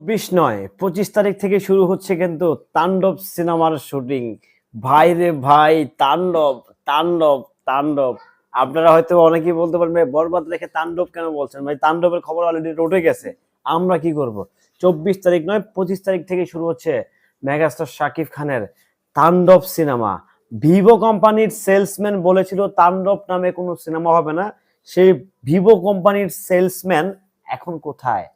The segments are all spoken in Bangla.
বিশ নয়, পঁচিশ তারিখ থেকে শুরু হচ্ছে কিন্তু তাণ্ডব সিনেমার শুটিং। ভাই রে ভাই, তাণ্ডব তাণ্ডব তাণ্ডব। আপনারা হয়তো অনেকেই বলতে পারেন, ভাই, বরবাদ দেখে তাণ্ডব কেন বলছেন? ভাই, তাণ্ডবের খবর অলরেডি উঠে গেছে। আমরা কি করব? চব্বিশ তারিখ নয়, পঁচিশ তারিখ থেকে শুরু হচ্ছে মেগাস্টার শাকিব খানের তাণ্ডব সিনেমা। ভিভো কোম্পানির সেলসম্যান বলেছিল, তাণ্ডব নামে কোনো সিনেমা হবে না। সেই ভিভো কোম্পানির সেলসম্যান এখন কোথায়?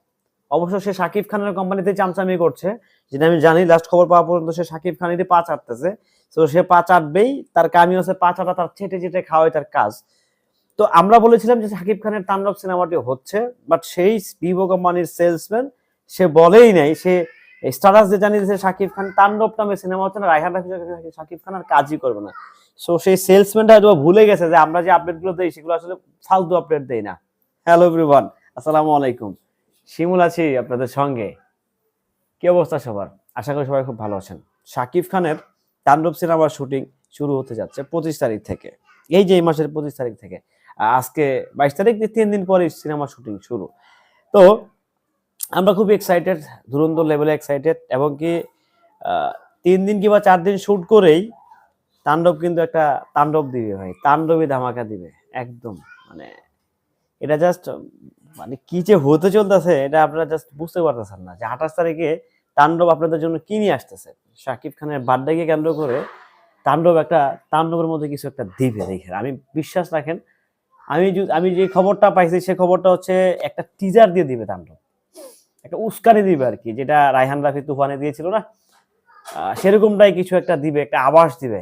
অবশ্য সে শাকিব খানের কোম্পানিতে চামচামি করছে, যেটা আমি জানি লাস্ট খবর পাওয়া পর্যন্ত সে শাকিব খানেরই পা চাটতেছে। তো সে পা চাটবেই, তার কামি হচ্ছে পা চাটা তার ছেটে চেটে খাওয়াই তার কাজ। তো আমরা বলেছিলাম যে শাকিব খানের তাণ্ডব সিনেমাটি হচ্ছে বাট সেই ভিভো কোম্পানির সেলসম্যান সে বলেই নাই। সে স্টারাস যে জানিয়েছে শাকিব খান তাণ্ডব নামে সিনেমা হচ্ছে না, রায়হান রাফি শাকিব খান আর কাজই করবে না। সো সেই সেলসম্যানটা হয়তো ভুলে গেছে যে আমরা যে আপডেটগুলো দেই, সেগুলো আসলে ফালতু আপডেট দেই না। হ্যালো এভরিওয়ান আসসালামু আলাইকুম শিমুল আছি আপনাদের সঙ্গে। কি অবস্থা সবার? আশা করি সবাই খুব ভালো আছেন। শাকিব খানের তাণ্ডব সিনেমার শুটিং শুরু হতে যাচ্ছে পঁচিশ তারিখ থেকে। এই যে এই মাসের পঁচিশ তারিখ থেকে, আজকে বাইশ তারিখ তিন দিন পরে সিনেমা শুটিং শুরু। তো আমরা খুব এক্সাইটেড দুরন্ত লেভেলে এক্সাইটেড এবং কি তিন দিন কিংবা চার দিন শুট করেই তাণ্ডব কিন্তু একটা তাণ্ডব দিবে ভাই, তাণ্ডবই ধামাকা দিবে, একদম। মানে এটা জাস্ট মানে কি যে হতে চলতেছে এটা আপনারা জাস্ট বুঝতে পারতেছেন না। যে আঠাশ তারিখে তাণ্ডব আপনাদের জন্য কি নিয়ে আসতেছে? শাকিব খানের বার্থডেকে কেন্দ্র করে তাণ্ডব একটা, তাণ্ডবের মধ্যে কিছু একটা দিবে দেখেন। আমি বিশ্বাস রাখেন, আমি আমি যে খবরটা পাইছি সে খবরটা হচ্ছে একটা টিজার দিয়ে দিবে তাণ্ডব। একটা উস্কানি দিবে আর কি, যেটা রায়হান রাফি তুফানে দিয়েছিল না? সেরকমটাই কিছু একটা দিবে, একটা আভাস দিবে।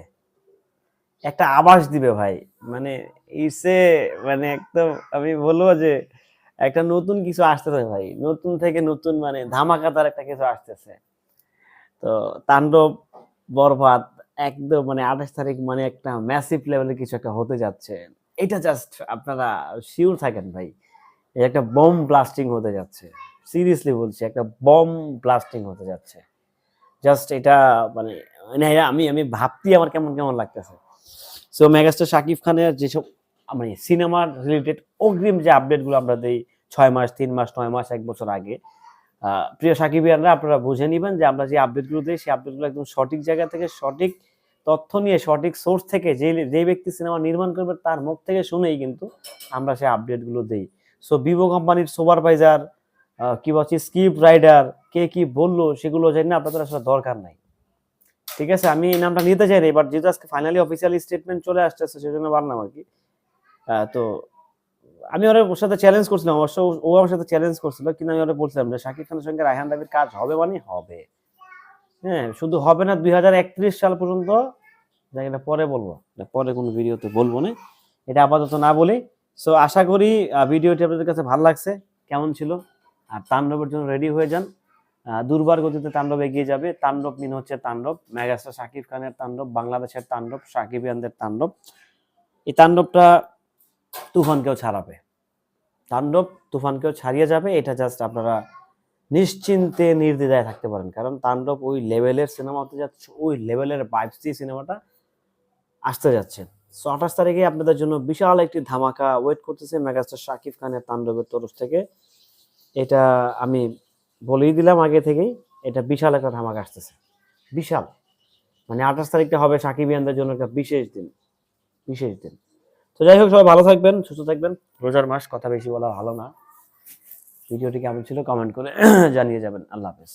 একটা আভাস দিবে ভাই। মানে ইসে মানে একদম আমি বলব যে একটা নতুন কিছু আসতেছে ভাই। নতুন থেকে নতুন মানে ধামাকাদার একটা কিছু আসতেছে। তো তাণ্ডব, বরবাদ একদম মানে আঠাশ তারিখ মানে একটা ম্যাসিভ লেভেলে কিছু একটা হতে যাচ্ছে। এটা জাস্ট আপনারা শিওর থাকেন ভাই। একটা বম ব্লাস্টিং হতে যাচ্ছে। সিরিয়াসলি বলছি, একটা বম ব্লাস্টিং হতে যাচ্ছে। জাস্ট এটা মানে মানে আমি আমি ভাবতেই আমার কেমন কেমন লাগতেছে। সো মেগাস্টার শাকিব খানের যেসব মানে সিনেমার রিলেটেড অগ্রিম যে আপডেটগুলো আমরা দিই ছয় মাস, তিন মাস, নয় মাস, এক বছর আগে প্রিয় সাকিবিয়ানরা আপনারা বুঝে নেবেন যে আমরা যে আপডেটগুলো দিই, সেই আপডেটগুলো একদম সঠিক জায়গা থেকে, সঠিক তথ্য নিয়ে, সঠিক সোর্স থেকে যে যে ব্যক্তি সিনেমা নির্মাণ করবে, তার মুখ থেকে শুনেই কিন্তু আমরা সেই আপডেটগুলো দিই। সো ভিভো কোম্পানির সুপারভাইজার কি বলছি স্ক্রিপ্ট রাইডার কে কি বলল, সেগুলো জানি না, আপনাদের আসলে দরকার নাই। ঠিক আছে? আমি এই নামটা নিতে চাই না, এবার যেহেতু আজকে ফাইনালি অফিসিয়াল স্টেটমেন্ট চলে আসতেছে সেজন্য বাড়লাম আর কি। তো আমি ওর ওর সাথে চ্যালেঞ্জ করছিলাম, অবশ্য ও- আমার সাথে চ্যালেঞ্জ করছিল, কিন্তু আমি ওরা বলছিলাম যে শাকিব খানের সঙ্গে রায়হান রাবির কাজ হবে মানে হবে। হ্যাঁ শুধু হবে না, দুই হাজার একত্রিশ সাল পর্যন্ত যাই এটা পরে বলব পরে কোনো ভিডিওতে বলব না, এটা আপাতত না বলি। সো আশা করি ভিডিওটি আপনাদের কাছে ভালো লাগছে, কেমন ছিল? আর তাণ্ডবের জন্য রেডি হয়ে যান। দুর্বার গতিতে তাণ্ডব এগিয়ে যাবে। তাণ্ডব মিন হচ্ছে তাণ্ডব, মেগাস্টার শাকিব খানের তাণ্ডব, বাংলাদেশের তাণ্ডব শাকিব সাকিবিয়ানদের তাণ্ডব। এই তাণ্ডবটা তুফানকেও ছাড়াবে। তাণ্ডব তুফানকেও ছাড়িয়ে যাবে, এটা জাস্ট আপনারা নিশ্চিন্তে নির্দ্বিধায় থাকতে পারেন। কারণ তাণ্ডব ওই লেভেলের সিনেমা হতে যাচ্ছে, ওই লেভেলের বাইপস দিয়ে সিনেমাটা আসতে যাচ্ছে। সো আঠাশ তারিখে আপনাদের জন্য বিশাল একটি ধামাকা ওয়েট করতেছে মেগাস্টার শাকিব খানের তাণ্ডবের তরফ থেকে। এটা আমি বলেই দিলাম আগে থেকেই, এটা বিশাল একটা ধামাকা আসতেছে। বিশাল। মানে আঠাশ তারিখটা হবে সাকিবিয়ানদের জন্য একটা বিশেষ দিন বিশেষ দিন। তো যাই হোক, সবাই ভালো থাকবেন, সুস্থ থাকবেন। রোজার মাস কথা বেশি বলা ভালো না। ভিডিওটি কেমন ছিল কমেন্ট করে জানিয়ে যাবেন। আল্লাহ হাফেজ।